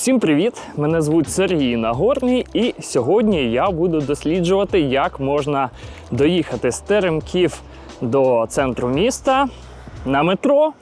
Всім привіт! Мене звуть Сергій Нагорний, і сьогодні я буду досліджувати, як можна доїхати з Теремків до центру міста на метро.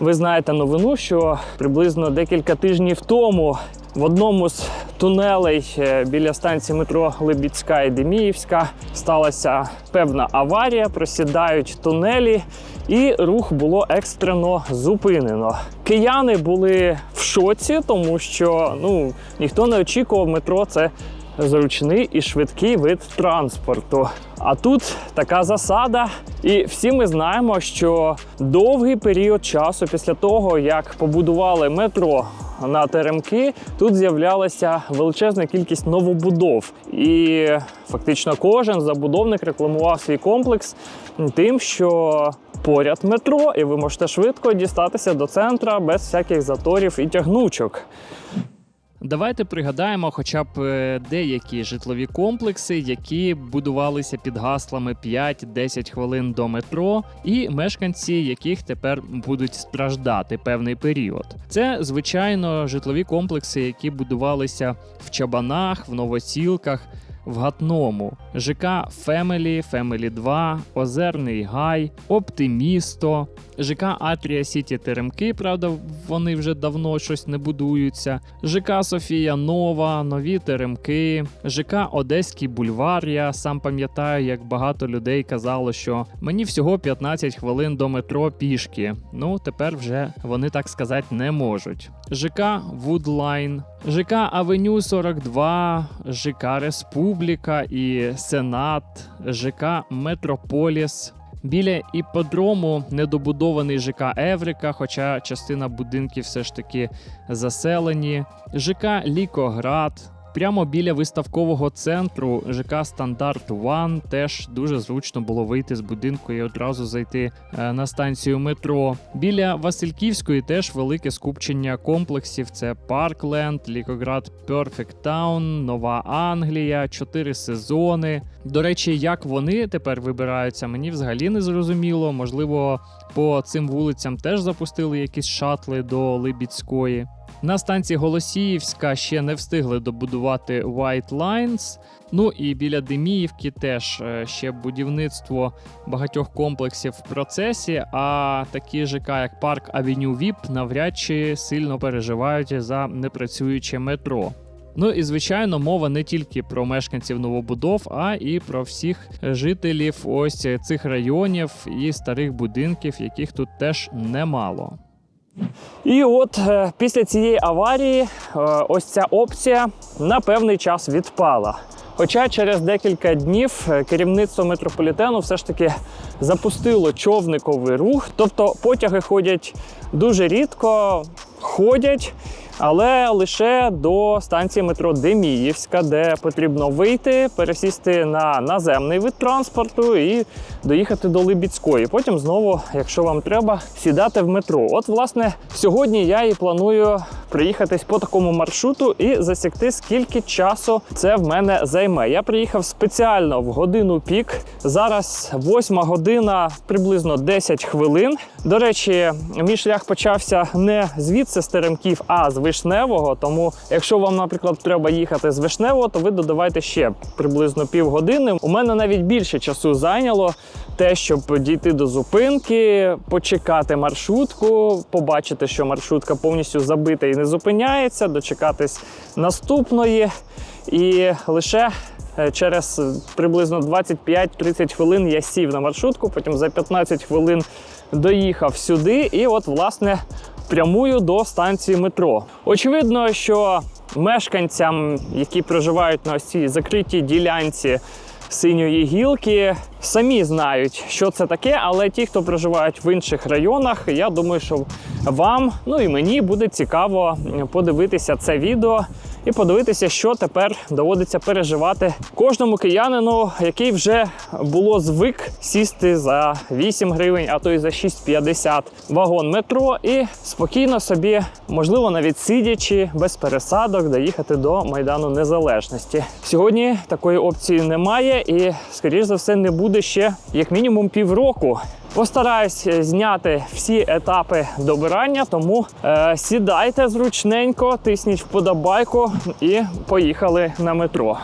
Ви знаєте новину, що приблизно декілька тижнів тому в одному з тунелей е, біля станції метро Либідська і Деміївська сталася певна аварія, просідають тунелі, і рух було екстрено зупинено. Кияни були в шоці, тому що ну ніхто не очікував метро. Це зручний і швидкий вид транспорту. А тут така засада, і всі ми знаємо, що довгий період часу після того, як побудували метро на теремки, тут з'являлася величезна кількість новобудов. І фактично кожен забудовник рекламував свій комплекс тим, що поряд метро, і ви можете швидко дістатися до центра без всяких заторів і тягнучок. Давайте пригадаємо хоча б е, деякі житлові комплекси, які будувалися під гаслами 5-10 хвилин до метро, і мешканці яких тепер будуть страждати певний період. Це звичайно житлові комплекси, які будувалися в чабанах, в новосілках. В Гатному ЖК Фемелі, Фемелі 2, Озерний Гай, Оптимісто, ЖК Атрія Сіті Теремки, правда, вони вже давно щось не будуються. ЖК Софія Нова, Нові Теремки, ЖК Одеський бульвар. Я сам пам'ятаю, як багато людей казало, що мені всього 15 хвилин до метро пішки. Ну, тепер вже вони так сказати не можуть. ЖК Вудлайн, ЖК Авеню 42, ЖК Республіка і Сенат, ЖК Метрополіс. Біля іподрому недобудований ЖК Еврика, хоча частина будинків все ж таки заселені. ЖК Лікоград. Прямо біля виставкового центру ЖК Стандарт One теж дуже зручно було вийти з будинку і одразу зайти е, на станцію метро. Біля Васильківської теж велике скупчення комплексів: це Паркленд, Лікоград Perfect Town, Нова Англія, чотири сезони. До речі, як вони тепер вибираються, мені взагалі не зрозуміло. Можливо, по цим вулицям теж запустили якісь шатли до Либідської. На станції Голосіївська ще не встигли добудувати White Lines. Ну і біля Деміївки теж е, ще будівництво багатьох комплексів в процесі. А такі ЖК, як Парк Авеню Віп, навряд чи сильно переживають за непрацююче метро. Ну і звичайно, мова не тільки про мешканців новобудов, а і про всіх жителів ось цих районів і старих будинків, яких тут теж немало. І от е, після цієї аварії е, ось ця опція на певний час відпала. Хоча через декілька днів е, керівництво метрополітену все ж таки запустило човниковий рух, тобто потяги ходять дуже рідко, ходять, але лише до станції метро Деміївська, де потрібно вийти, пересісти на наземний вид транспорту і доїхати до Либідської. Потім знову, якщо вам треба, сідати в метро. От, власне, сьогодні я і планую приїхатись по такому маршруту і засікти, скільки часу це в мене займе. Я приїхав спеціально в годину пік. Зараз 8 година, приблизно 10 хвилин. До речі, мій шлях почався не звідси з Теремків, а з Вишневого. Тому, якщо вам, наприклад, треба їхати з Вишневого, то ви додавайте ще приблизно півгодини. У мене навіть більше часу зайняло те, щоб дійти до зупинки, почекати маршрутку, побачити, що маршрутка повністю забита і не зупиняється, дочекатись наступної. І лише е, через приблизно 25-30 хвилин я сів на маршрутку, потім за 15 хвилин доїхав сюди, і от, власне, прямую до станції метро. Очевидно, що мешканцям, які проживають на ось цій закритій ділянці синьої гілки, самі знають, що це таке, але ті, хто проживають в інших районах, я думаю, що вам, ну і мені буде цікаво подивитися це відео і подивитися, що тепер доводиться переживати кожному киянину, який вже було звик сісти за 8 гривень, а то й за 6,50 вагон метро, і спокійно собі, можливо, навіть сидячи без пересадок, доїхати до майдану незалежності. Сьогодні такої опції немає, і скоріш за все не буде ще як мінімум півроку. Постараюсь зняти всі етапи добирання, тому е, сідайте зручненько, тисніть вподобайку і поїхали на метро.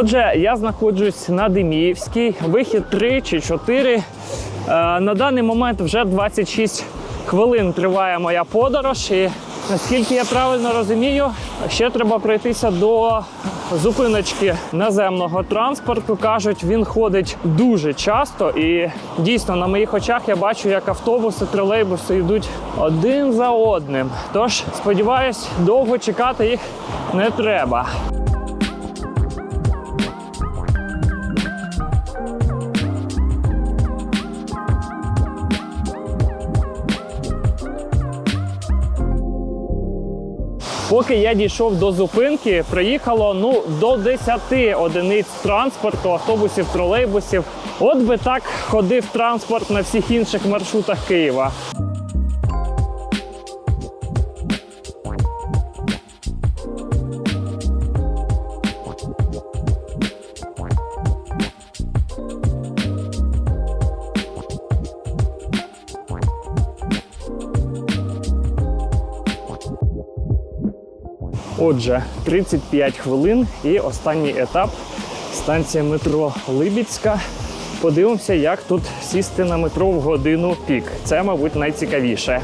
Отже, я знаходжусь на Деміївській, вихід 3 чи 4. Е, на даний момент вже 26 хвилин триває моя подорож. І наскільки я правильно розумію, ще треба пройтися до зупиночки наземного транспорту. Кажуть, він ходить дуже часто, і дійсно на моїх очах я бачу, як автобуси, тролейбуси йдуть один за одним. Тож сподіваюсь, довго чекати їх не треба. Поки я дійшов до зупинки, приїхало ну до 10 одиниць транспорту, автобусів, тролейбусів. От би так ходив транспорт на всіх інших маршрутах Києва. Отже, 35 хвилин і останній етап станція метро Либіцька. Подивимося, як тут сісти на метро в годину пік. Це, мабуть, найцікавіше.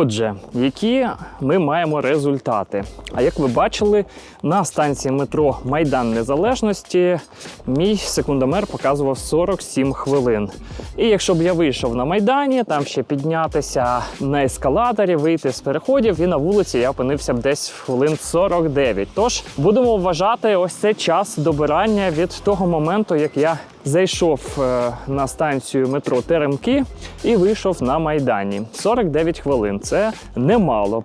Отже, які ми маємо результати? А як ви бачили, на станції метро Майдан Незалежності мій секундомер показував 47 хвилин. І якщо б я вийшов на Майдані, там ще піднятися на ескалаторі, вийти з переходів, і на вулиці я опинився б десь в хвилин 49. Тож будемо вважати ось це час добирання від того моменту, як я зайшов е, на станцію метро Теремки і вийшов на Майдані. 49 хвилин це немало.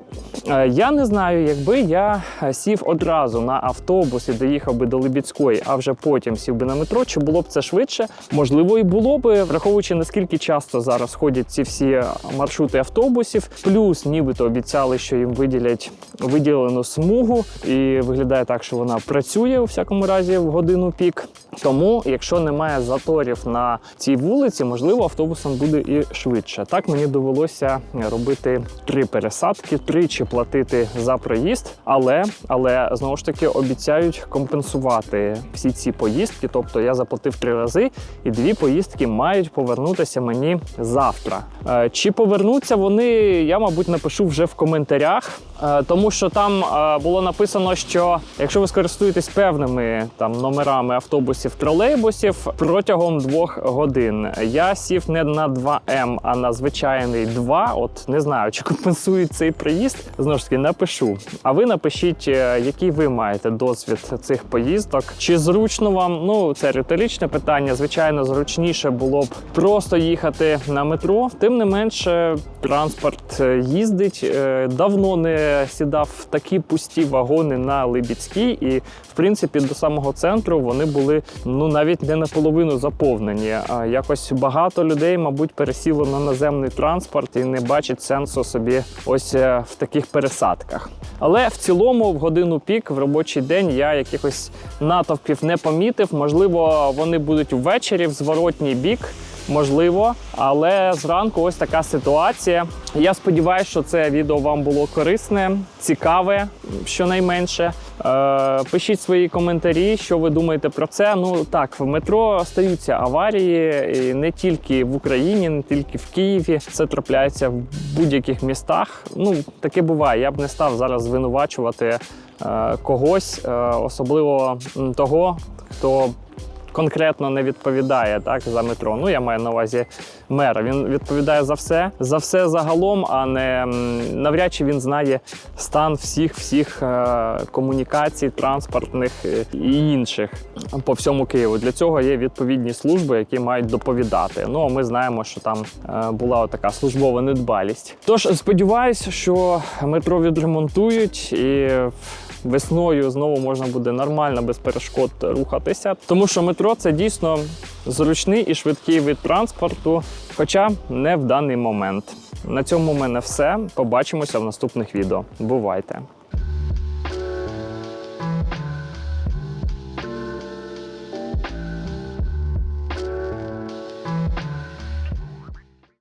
Е, Я не знаю, якби я сів одразу на автобус і доїхав би до Либідської, а вже потім сів би на метро, чи було б це швидше? Можливо, і було би, враховуючи наскільки часто зараз ходять ці всі маршрути автобусів. Плюс, нібито обіцяли, що їм виділять виділену смугу, і виглядає так, що вона працює у всякому разі в годину пік. Тому, якщо немає заторів на цій вулиці, можливо, автобусом буде і швидше. Так мені довелося робити три пересадки, тричі платити за проїзд, але але знову ж таки обіцяють компенсувати всі ці поїздки. Тобто я заплатив три рази, і дві поїздки мають повернутися мені завтра. Е, Чи повернуться вони? Я мабуть напишу вже в коментарях, е, тому що там е, було написано, що якщо ви скористуєтесь певними там номерами автобусів, тролейбусів, протягом двох годин. Я сів не на 2М, а на звичайний 2. От не знаю, чи компенсують цей приїзд. Знову ж таки, напишу. А ви напишіть, е, який ви маєте досвід цих поїздок. Чи зручно вам? Ну, це риторичне питання. Звичайно, зручніше було б просто їхати на метро. Тим не менше, транспорт е, їздить. Е, Давно не сідав в такі пусті вагони на Либідській, і в принципі до самого центру вони були ну навіть не наполовину заповнені. Якось багато людей, мабуть, пересіло на наземний транспорт і не бачать сенсу собі ось е, в таких пересадках. Але в цілому, в годину пік, в робочий день я якихось натовпів не помітив. Можливо, вони будуть ввечері в зворотній бік. Можливо, але зранку ось така ситуація. Я сподіваюся, що це відео вам було корисне, цікаве, щонайменше. Е, пишіть свої коментарі, що ви думаєте про це. Ну так, в метро стаються аварії і не тільки в Україні, не тільки в Києві. Це трапляється в будь-яких містах. Ну таке буває. Я б не став зараз звинувачувати е, когось, е, особливо того, хто конкретно не відповідає так за метро. Ну я маю на увазі мера. Він відповідає за все, за все загалом, а не навряд чи він знає стан всіх всіх е, комунікацій, транспортних е, і інших по всьому Києву. Для цього є відповідні служби, які мають доповідати. Ну а ми знаємо, що там е, була така службова недбалість. Тож сподіваюся, що метро відремонтують і. Весною знову можна буде нормально без перешкод рухатися, тому що метро це дійсно зручний і швидкий вид транспорту, хоча не в даний момент. На цьому в мене все. Побачимося в наступних відео. Бувайте!